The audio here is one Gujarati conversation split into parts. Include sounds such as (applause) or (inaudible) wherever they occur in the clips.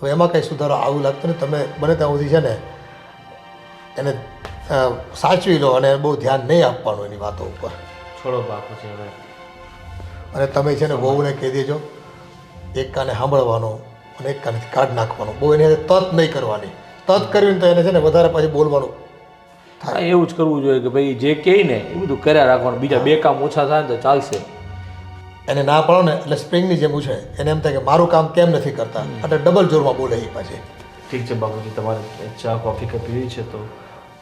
હવે એમાં કંઈ સુધારો આવું લાગતું ને તમે બને ત્યાં સુધી છે ને એને સાચવી લો અને બહુ ધ્યાન નહીં આપવાનું એની વાતો ઉપર. છોડો બાપુજી હવે. અને તમે છે ને વહુને કહી દેજો એક કાને સાંભળવાનો અને એક કાનેથી કાઢ નાખવાનો. બહુ એને તત નહીં કરવાની. તત કરવી તો એને છે ને વધારે પાછી બોલવાનું થાય. એવું જ કરવું જોઈએ કે ભાઈ જે કહે ને એ બધું કર્યા રાખવાનું. બીજા બે કામ ઓછા થાય ને તો ચાલશે. એને ના પાડો ને એટલે સ્પ્રિંગની જેમ છે એને એમ થાય કે મારું કામ કેમ નથી કરતા. એટલે ડબલ જોરમાં બોલે એ પાછી. ઠીક છે બાપુજી તમારે ચા કોફી કે પીવી છે તો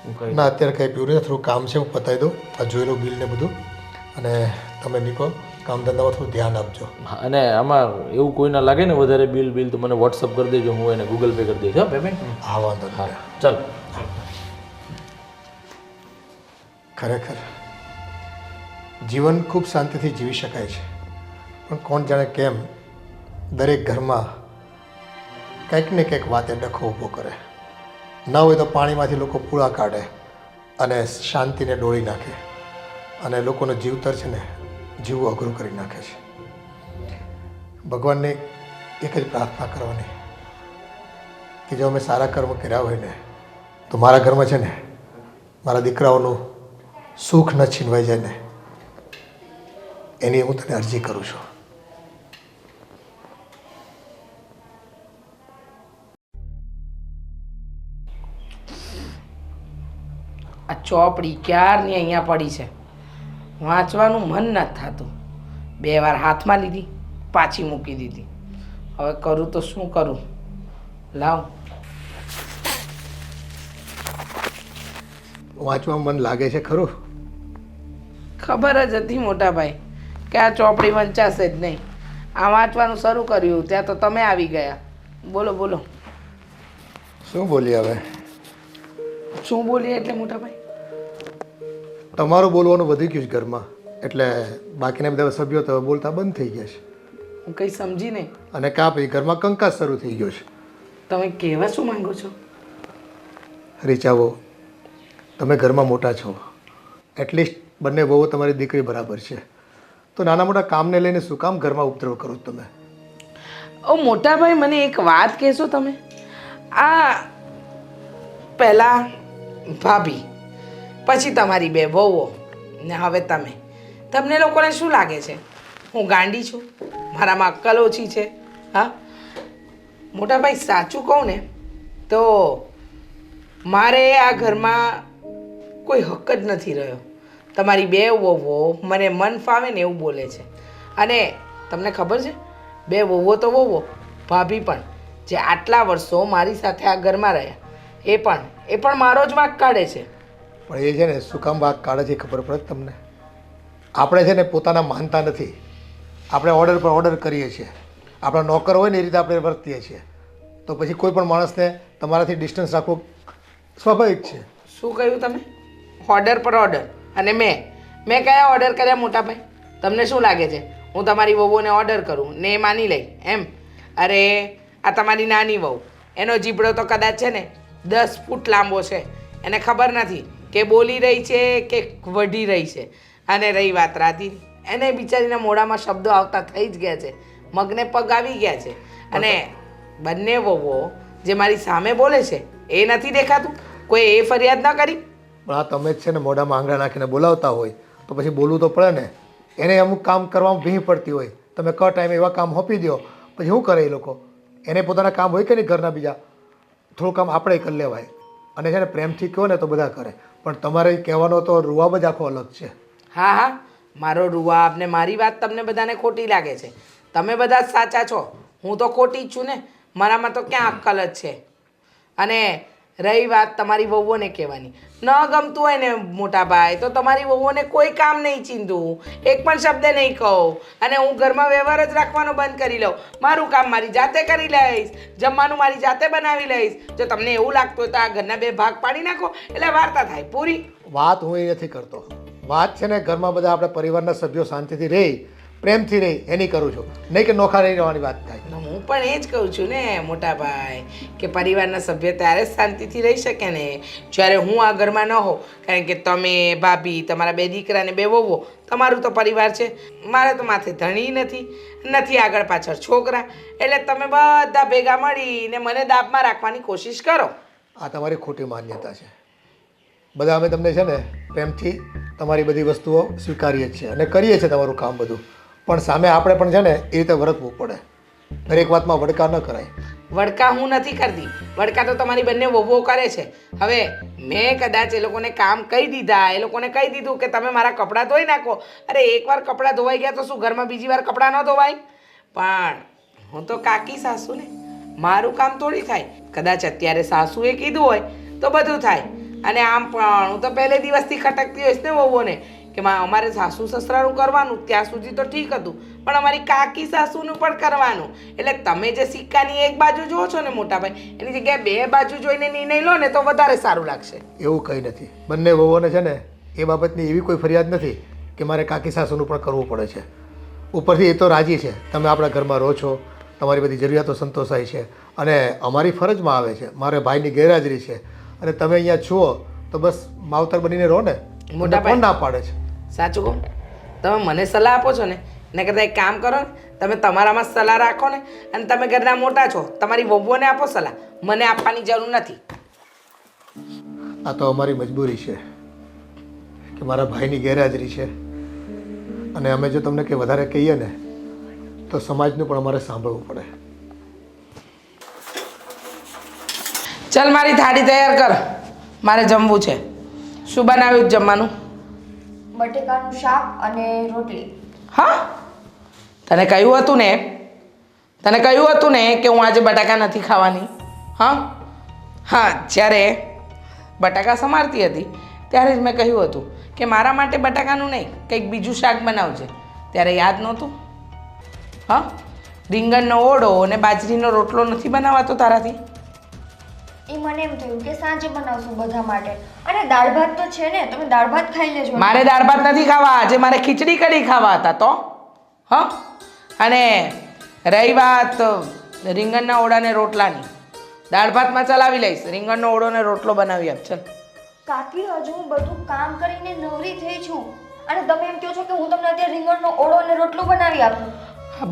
હું કઈ ના અત્યારે કંઈ પીવું નથી થોડું કામ છે હું પતાવી દઉં. આ જોઈ લઉં બિલ ને બધું. અને તમે નીકળો કામ ધંધામાં થોડું ધ્યાન આપજો. હા, અને આમાં એવું કોઈ ના લાગે ને વધારે બિલ બિલ તો મને વોટ્સઅપ કરી દેજો હું એને ગૂગલ પે કરી દઈશ હા. પેમેન્ટ હા વાંધો હા ચાલો. ખરેખર. જીવન ખૂબ શાંતિથી જીવી શકાય છે. પણ કોણ જાણે કેમ દરેક ઘરમાં કંઈક ને કંઈક વાતે ડખો ઊભો કરે. ન હોય તો પાણીમાંથી લોકો પૂળા કાઢે અને શાંતિને ડોળી નાખે અને લોકોનો જીવતર છે ને જીવવું અઘરું કરી નાખે છે. ભગવાનને એક જ પ્રાર્થના કરવાની કે જો અમે સારા કર્મ કર્યા હોય ને, તો મારા ઘરમાં છે ને, મારા દીકરાઓનું સુખ ન છીનવાઈ જાય ને. એની હું તને અરજી કરું છું. ચોપડી ક્યારની અહીંયા પડી છે? વાંચવાનું મન નથી થતું. બે વાર હાથમાં લીધી પાછી મૂકી દીધી. હવે કરું તો શું કરું? લાવ. વાંચવા મન લાગે છે ખરું? ખબર જ હતી મોટાભાઈ કે આ ચોપડી વંચાશે જ નહીં. આ વાંચવાનું શરૂ કર્યું ત્યાં તો તમે આવી ગયા. બોલો બોલો. શું બોલી હવે? શું બોલીએ એટલે મોટા ભાઈ તમારું બોલવાનું વધી ગયું છે ઘરમાં. એટલે બાકીના બધા સભ્યો તો બોલતા બંધ થઈ ગયા છે. હું કંઈ સમજી નહીં. અને કા પછી ઘરમાં કંકાસ શરૂ થઈ ગયો છે. તમે કહેવા શું માંગો છો? રીચાવો તમે ઘરમાં મોટા છો. એટલીસ્ટ બંને બહુ તમારી દીકરી બરાબર છે. તો નાના મોટા કામને લઈને શું કામ ઘરમાં ઉપદ્રવ કરો તમે? ઓ મોટા ભાઈ મને એક વાત કહેશો તમે? આ પહેલાં ભાભી પછી તમારી બે વહુઓ. ને હવે તમે. તમને લોકોને શું લાગે છે? હું ગાંડી છું. મારામાં અક્કલ ઓછી છે. હા? મોટા ભાઈ, સાચું કહું ને, તો મારે આ ઘરમાં કોઈ હક જ નથી રહ્યો. તમારી બે વહુઓ મને મન ફાવે ને એવું બોલે છે. અને તમને ખબર છે? બે વહુઓ તો વહુઓ. ભાભી પણ, જે આટલા વર્ષો મારી સાથે આ ઘરમાં રહ્યા. એ પણ એ પણ મારો જ વાંક કાઢે છે. પણ એ છે ને શું કામ વાઘ કાઢે છે ખબર પડે તમને? આપણે છે ને પોતાના માનતા નથી. આપણે ઓર્ડર પર ઓર્ડર કરીએ છીએ. આપણા નોકર હોય ને એ રીતે આપણે વર્તીએ છીએ. તો પછી કોઈ પણ માણસને તમારાથી ડિસ્ટન્સ રાખવું સ્વાભાવિક છે. શું કહ્યું તમે? ઓર્ડર પર ઓર્ડર અને મેં. મેં કયા ઓર્ડર કર્યા મોટા ભાઈ તમને શું લાગે છે? હું તમારી વહુઓને ઓર્ડર કરું ને એ માની લઈ, એમ? અરે, આ તમારી નાની વહુ. એનો જીબડો તો કદાચ છે ને દસ ફૂટ લાંબો છે. એને ખબર નથી. કે બોલી રહી છે કે વઢી રહી છે. અને રહી વાત રાધી. એને બિચારીના મોઢામાં શબ્દો આવતા થઈ જ ગયા છે. મગને પગ આવી ગયા છે. અને બંને વહુઓ જે મારી સામે બોલે છે એ નથી દેખાતું. કોઈ એ ફરિયાદ ન કરી. પણ આ તમે જ છે ને મોઢામાં આંગળા નાખીને બોલાવતા હોય તો પછી બોલવું તો પડે ને. એને અમુક કામ કરવામાં ભીહ પડતી હોય. તમે ક ટાઈમે એવા કામ હોપી દો. પછી શું કરે એ લોકો? એને પોતાના કામ હોય કે નહીં ઘરના બીજા? થોડું કામ આપણે કરી લેવાય. અને છે ને પ્રેમથી કહો ને તો બધા કરે. પણ તમારે કહેવાનો તો રૂવાબ જ આખો અલગ છે. હા હા. મારો રૂવાબ ને મારી વાત તમને બધાને ખોટી લાગે છે. તમે બધા સાચા છો. હું તો ખોટી જ છું ને. મારામાં તો ક્યાં અક્કલ જ છે? અને રહી વાત તમારી વહુઓને કહેવાની. ન ગમતું હોય ને મોટા ભાઈ, તો તમારી વહુઓને કોઈ કામ નહીં ચીંધું. એક પણ શબ્દ નહીં કહો. અને હું ઘરમાં વ્યવહાર જ રાખવાનો બંધ કરી લઉં. મારું કામ મારી જાતે કરી લઈશ. જમવાનું મારી જાતે બનાવી લઈશ. જો તમને એવું લાગતું હોય તો આ ઘરના બે ભાગ પાડી નાખો. એટલે વાર્તા થાય પૂરી. વાત હું એ નથી કરતો. વાત છે ને ઘરમાં બધા આપણા પરિવારના સભ્યો શાંતિથી રહે. પ્રેમથી રહી એની કરું છું. નહીં કે નોખા રહી રહેવાની વાત થાય. હું પણ એ જ કહું છું ને મોટા ભાઈ કે પરિવારના સભ્ય ત્યારે જ શાંતિથી રહી શકે ને. જ્યારે હું આ ઘરમાં ન હોઉં કારણ કે તમે ભાભી તમારા બે દીકરાને બે વહુઓ તમારું તો પરિવાર છે. મારે તો માથે ધણી નથી નથી આગળ પાછળ છોકરા. એટલે તમે બધા ભેગા મળીને મને દાબમાં રાખવાની કોશિશ કરો. આ તમારી ખોટી માન્યતા છે. બધા અમે તમને છે ને પ્રેમથી તમારી બધી વસ્તુઓ સ્વીકારીએ છીએ અને કરીએ છીએ તમારું કામ બધું. પણ સામે આપણે પણ છે ને એ રીતે વર્તવું પડે. દરેક વાતમાં વડકા ન કરાય. વડકા હું નથી કરતી. વડકા તો તમારી બંને વોવો કરે છે. હવે મેં કદાચ એ લોકોને કામ કહી દીધા, એ લોકોને કહી દીધું કે તમે મારા કપડાં ધોઈ નાખો. અરે એકવાર કપડાં ધોવાઈ ગયા તો શું, ઘરમાં બીજી વાર કપડાં ન ધોવાય? પણ હું તો કાકી સાસુ ને. મારું કામ થોડી થાય. કદાચ અત્યારે સાસુએ કીધું હોય તો બધું થાય. અને આમ પણ હું તો પહેલે દિવસથી ખટકતી હોઈશ ને વહુઓને. કે અમારે સાસુ સસરાનું કરવાનું ત્યાં સુધી તો ઠીક હતું પણ અમારી કાકી સાસુનું પણ કરવાનું. એટલે તમે જે સિક્કાની એક બાજુ જુઓ છો ને મોટા ભાઈ એની જગ્યાએ બે બાજુ જોઈને નિર્ણય લો ને તો વધારે સારું લાગશે. એવું કંઈ નથી. બંને વહુઓને છે ને એ બાબતની એવી કોઈ ફરિયાદ નથી કે મારે કાકી સાસુનું પણ કરવું પડે છે. ઉપરથી એ તો રાજી છે. તમે આપણા ઘરમાં રહો છો તમારી બધી જરૂરિયાતો સંતોષાય છે અને અમારી ફરજમાં આવે છે. મારે ભાઈની ગેરહાજરી છે. અને તમે અહીંયા છો તો બસ માવતર બનીને રહો ને. મોટા ભાઈ. ના પાડે છે? સાચું કહું? તમે મને સલાહ આપો છો ને? એના કરતાં એક કામ કરો ને તમે તમારામાં સલાહ રાખો ને અને તમે ઘરના મોટા છો તમારી વહુઓને આપો સલાહ. મને આપવાની જરૂર નથી. આ તો અમારી મજબૂરી છે કે મારા ભાઈની ગેરહાજરી છે. અને અમે જો તમને કે વધારે કહીએ ને તો સમાજનું પણ અમારે સાંભળવું પડે. ચલ મારી થાળી તૈયાર કર. મારે જમવું છે. શું બનાવ્યું જમવાનું? બટેકાનું શાક અને રોટલી. હા? તને કહ્યું હતું ને, તને કહ્યું હતું ને કે હું આજે બટાકા નથી ખાવાની. હા? હા, જ્યારે બટાકા સમારતી હતી, ત્યારે જ મેં કહ્યું હતું કે મારા માટે બટાકાનું નહીં, કંઈક બીજું શાક બનાવજે. ત્યારે યાદ નહોતું? હા? રીંગણનો ઓળો અને બાજરીનો રોટલો નથી બનાવાતો તારાથી? એ મને એમ થયું કે સાંજે બનાવશું બધા માટે. અને દાળ ભાત તો છે ને તમે દાળ ભાત ખાઈ લેજો. મારે દાળ ભાત નથી ખાવા. આજે મારે ખીચડી કઢી ખાવા હતા તો. હ? અને રહી વાત રીંગણના ઓળાને રોટલાની. દાળ ભાતમાં ચલાવી લઈશ. રીંગણનો ઓળો ને રોટલો બનાવી આપ. ચાલ. કાકી હજુ હું બધું કામ કરીને નવરી થઈ છું. અને તમે એમ કહો છો કે હું તમને અત્યારે રીંગણનો ઓળો અને રોટલો બનાવી આપું.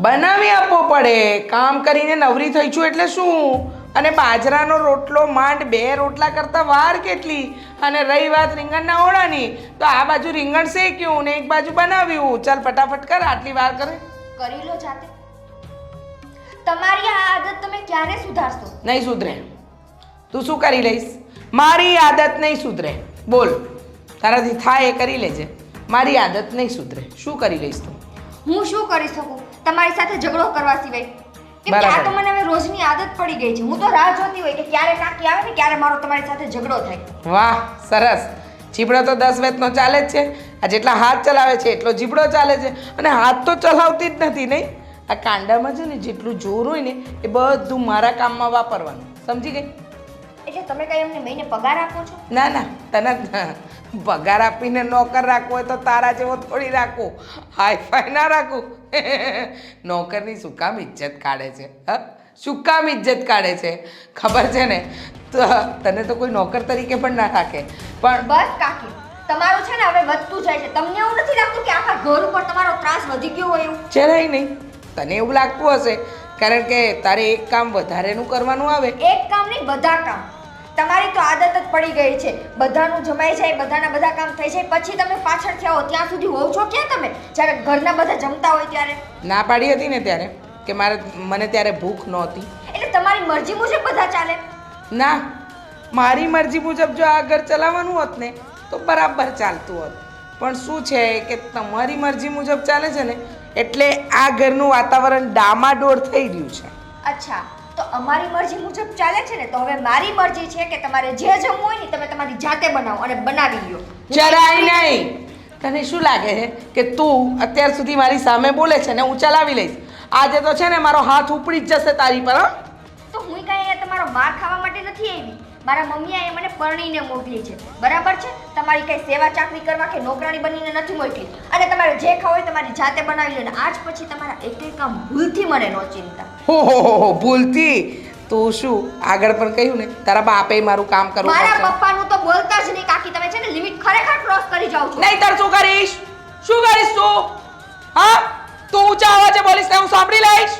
બનાવી આપવો પડે. કામ કરીને નવરી થઈ છું એટલે શું? અને બાજરાનો રોટલો માંડ બે રોટલા કરતાં વાર કેટલી? અને રહી વાત રીંગણના ઓળાની. તો આ બાજુ રીંગણ શેક્યું ને એક બાજુ બનાવ્યું. ચાલ ફટાફટ કર આટલી વાર કરે. કરી લો જાતે. તમારી આ આદત તમે ક્યારે સુધારશો? નહીં સુધરે. તું શું કરી લઈશ? મારી આદત નહીં સુધરે. બોલ. તારાથી થાય એ કરી લેજે. મારી આદત નહીં સુધરે. શું કરી લઈશ તું? હું શું કરી શકું? તમારી સાથે ઝઘડો કરવા સિવાય કેમ કે આ તો મને હવે રોજની આદત પડી ગઈ છે. હું તો રાહ જોતી હોય કે ક્યારે કાકી આવે ને ક્યારે મારો તમારી સાથે ઝઘડો થાય. વાહ સરસ. જીબડો તો દસ વેતનો ચાલે જ છે. આ જેટલા હાથ ચલાવે છે એટલો જીબડો ચાલે છે. અને હાથ તો ચલાવતી જ નથી નહીં? આ કાંડામાં છે ને જેટલું જોર હોય ને એ બધું મારા કામમાં વાપરવાનું. સમજી ગઈ? એટલે તમે કઈ એમને મહિને પગાર આપો છો? ના ના તને પગાર આપીને નોકર રાખવો હોય તો તારા જેવો થોડી રાખો. હાઈ ફાઈ ના રાખું. (laughs) નોકરની શું કામ ઇજ્જત કાઢે છે? હા? શું કામ ઇજ્જત કાઢે છે? ખબર છે ને? તો તને તો કોઈ નોકર તરીકે પણ ના રાખે. પણ બસ કાકી તમારું છે ને હવે વધતું જાય છે. તમને એવું નથી લાગતું કે આખા ઘર ઉપર તમારો ત્રાસ વધી ગયો હોય એવું? જરાય નહીં. તને એવું લાગતું હશે. કારણ કે તારે એક કામ વધારેનું કરવાનું આવે. એક કામ નહીં બધા કામ. તમારી તો આદત જ પડી ગઈ છે. બધાનું જમાઈ જાય બધાના બધા કામ થઈ જાય પછી તમે પાછળ થયા હો ત્યાં સુધી હોવ છો ક્યાં તમે? જ્યારે ઘરના બધા જમતા હોય ત્યારે? ના પાડી હતી ને ત્યારે કે મારે મને ત્યારે ભૂખ નહોતી. એટલે તમારી મરજી મુજબ બધા ચાલે? ના મારી મરજી મુજબ જો આ ઘર ચલાવવાનું હોત ને તો બરાબર ચાલતું હોત. પણ શું છે કે તમારી મરજી મુજબ ચાલે છે ને એટલે આ ઘરનું વાતાવરણ ડામાડોળ થઈ રહ્યું છે. અચ્છા. તો અમારી મરજી મુજબ ચાલે છે ને? તો હવે મારી મરજી છે કે તમારે જે જમવું હોય ને તમે તમારી જાતે બનાવો અને બનાવી લો જરાય નહીં. તને શું લાગે છે કે તું અત્યાર સુધી મારી સામે બોલે છે ને હું ચલાવી લઈશ? આજે તો છે ને મારો હાથ ઉપડી જ જશે તારી પર તો હું કઈ તમારો માર ખાવા માટે નથી આવી. મારા મમ્મીએ મને પરણીને મોકલી છે. બરાબર છે? તમારી કઈ સેવા ચાકરી કરવા કે નોકરાણી બનીને નથી મોકલી. અને તમારે જે ખાવું હોય તમારી જાતે બનાવી લો આજ પછી તમારા એક એક કામ ભૂલથી મને ન ચિંતા. હો હો ભૂલથી. તું શું? આગળ પણ કહ્યું ને તારા બાપે મારું કામ કરવું મારા પપ્પાનું તો બોલતા જ નહીં કાકી. તમે છે ને લિમિટ ખરેખર ક્રોસ કરી જાવ છો. નહીં તાર શું કરીશ? શું કરીશ તું? હા? તું ઊંચા અવાજે બોલીશ ને હું સાંભળી લઈશ?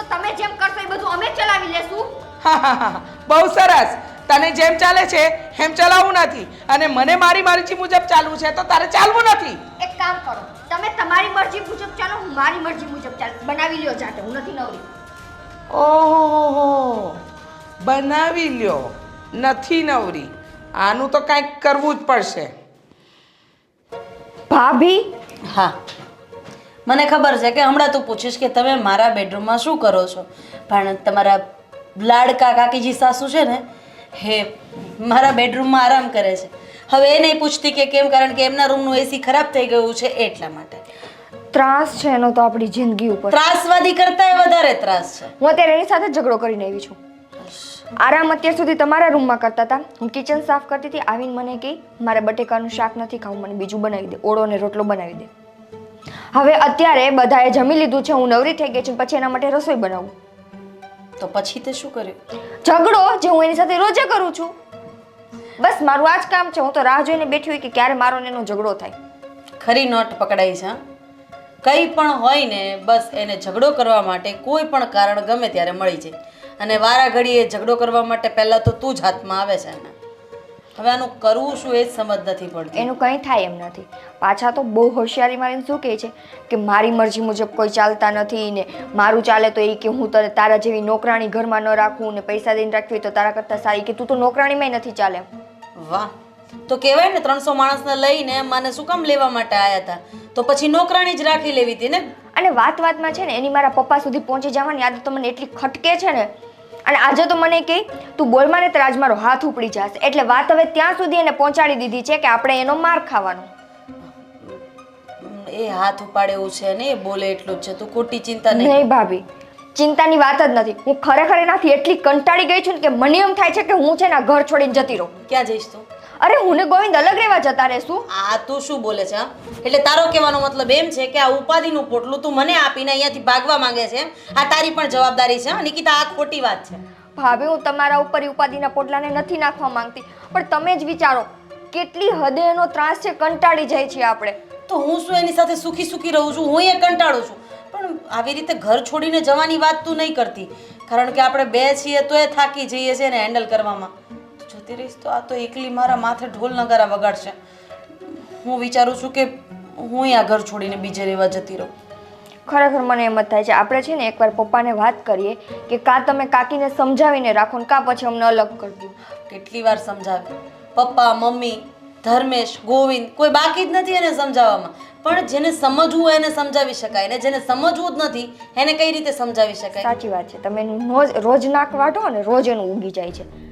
તો તમે જેમ કરશો એ બધું અમે ચલાવી લેશું. હા, હા, હા, બહુ સરસ. તને જેમ ચાલે છે એમ ચલાવવું નથી. અને મને મારી મરજી મુજબ ચાલવું છે તો તારે ચાલવું નથી. એક કામ કરો. તમે તમારી મરજી મુજબ ચાલો હું મારી મરજી મુજબ ચાલ બનાવી લ્યો જાતે. હું નથી નવરી. ઓહો બનાવી લ્યો. નથી નવરી. આનું તો કાંઈક કરવું જ પડશે. ભાભી? હા. મને ખબર છે કે હમણાં તું પૂછીશ કે તમે મારા બેડરૂમમાં શું કરો છો. પણ તમારા લાડકા કાકીજી સાસુ છે ને હે મારા બેડરૂમમાં આરામ કરે છે. હવે એ નહીં પૂછતી કે કેમ? કારણ કે એમના રૂમનું એસી ખરાબ થઈ ગયું છે એટલા માટે. ત્રાસ છે એનો તો આપણી જિંદગી ઉપર. ત્રાસવાદી કરતા વધારે ત્રાસ છે. હું અત્યારે એની સાથે ઝઘડો કરીને આવી છું. આરામ અત્યાર સુધી તમારા રૂમમાં કરતા હતા. હું કિચન સાફ કરતી હતી. આવીને મને કહી મારે બટેકાનું શાક નથી ખાવું. મને બીજું બનાવી દે. ઓળો ને રોટલો બનાવી દે. હવે અત્યારે બધાએ જમી લીધું છે. હું નવરી થઈ ગઈ છું. પછી એના માટે રસોઈ બનાવું. તો પછી તે શું કર્યું? ઝઘડો જે હું એની સાથે રોજે કરું છું. બસ મારું આ જ કામ છે. હું તો રાહ જોઈને બેઠી હોય કે ક્યારે મારો એનો ઝઘડો થાય. ખરી નોટ પકડાઈ છે? કંઈ પણ હોય ને બસ એને ઝઘડો કરવા માટે કોઈ પણ કારણ ગમે ત્યારે મળી જાય. અને વારા ઘડીએ ઝઘડો કરવા માટે પહેલાં તો તું જ હાથમાં આવે છે એને હવે આનું કરવું શું એ જ સમજ નથી પડતી. એનું કંઈ થાય એમ નથી. પાછા તો બહુ હોશિયારી મારીને શું કહે છે? કે મારી મરજી મુજબ કોઈ ચાલતા નથી ને મારું ચાલે તો એ કે હું તને તારા જેવી નોકરાણી ઘરમાં ન રાખું ને પૈસા દઈને રાખવી તો તારા કરતાં સારી. કે તું તો નોકરાણીમાં નથી ચાલે. વાહ. તો કહેવાય ને ત્રણસો માણસને લઈને મને શું કામ લેવા માટે આવ્યા હતા તો પછી નોકરાણી જ રાખી લેવી હતી ને? અને વાત વાતમાં છે ને એની મારા પપ્પા સુધી પહોંચી જવાની આદત તો મને એટલી ખટકે છે ને. અને આજે તો મને કહે તું બોલમાં ને ત્રાજ મારો હાથ ઉપડી જશે. એટલે વાત હવે ત્યાં સુધી એને પહોંચાડી દીધી છે કે આપણે એનો માર ખાવાનો. એ હાથ ઉપાડે એવું છે ને એ બોલે એટલું જ છે. તું ખોટી ચિંતા નહીં ભાભી ચિંતાની વાત જ નથી. હું ખરેખર એનાથી એટલી કંટાળી ગઈ છું ને કે મને એમ થાય છે કે હું છે ને ઘર છોડીને જતી રહું. ક્યાં જઈશ તું? અરે હું ને ગોવિંદ અલગ રહેવા જતા રહેશું. આ તું શું બોલે છે? એટલે તારો કહેવાનો મતલબ એમ છે કે આ ઉપાધિનું પોટલું તું મને આપીને અહીંયાથી ભાગવા માંગે છે આ તારી પણ જવાબદારી છે? નિકિતા આ ખોટી વાત છે. ભાભી હું તમારા ઉપર ઉપાધિના પોટલાને નથી નાખવા માંગતી. પણ તમે જ વિચારો કેટલી હદે એનો ત્રાસ છે કંટાળી જાય છે આપણે. તો હું શું એની સાથે સુખી સુખી રહું છું? હું એ કંટાળું છું. પણ આવી રીતે ઘર છોડીને જવાની વાત તું નહીં કરતી. કારણ કે આપણે બે છીએ તો એ થાકી જઈએ છીએ ને હેન્ડલ કરવામાં. જતી રહીશ તો આ તો એકલી મારા માથે ઢોલ નગારા વગાડશે. હું વિચારું છું કે હું આ ઘર છોડીને બીજે રહેવા જતી રહું. ખરેખર મને એમ જ થાય છે. આપણે છે ને એકવાર પપ્પાને વાત કરીએ કે કાં તમે કાકીને સમજાવીને રાખો ને કાં પછી અમને અલગ કરી દો. કેટલી વાર સમજાવી. પપ્પા મમ્મી ધર્મેશ ગોવિંદ કોઈ બાકી જ નથી એને સમજાવવામાં. પણ જેને સમજવું હોય એને સમજાવી શકાય ને જેને સમજવું જ નથી એને કઈ રીતે સમજાવી શકાય? સાચી વાત છે. તમે એનું રોજ રોજ નાક વાટો ને રોજ એનું ઊંઘી જાય છે.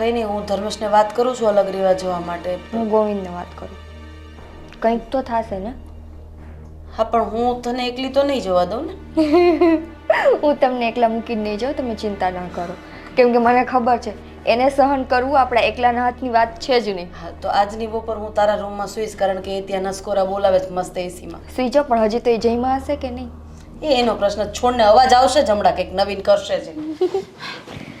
કઈ નહીં હું ધર્મેશને વાત કરું છું અલગ રીવા જવા માટે. હું ગોવિંદને વાત કરું. કંઈક તો થશે ને? હા પણ હું તને એકલી તો નહીં જવા દઉં ને? (laughs) હું તમને એકલા મૂકીને નહીં જાઉં તમે ચિંતા ના કરો. કેમ કે મને ખબર છે એને સહન કરવું આપણા એકલાના હાથની વાત છે જ નહીં. હા તો આજની બપોર હું તારા રૂમમાં સુઈશ કારણ કે એ ત્યાં નસકોરા બોલાવે છે મસ્ત એસીમાં. સુઈ જાઓ પણ હજી તો એ જઈમાં હશે કે નહીં? એ એનો પ્રશ્ન છોડને અવાજ આવશે જ હમણાં કંઈક નવીન કરશે જ. (laughs)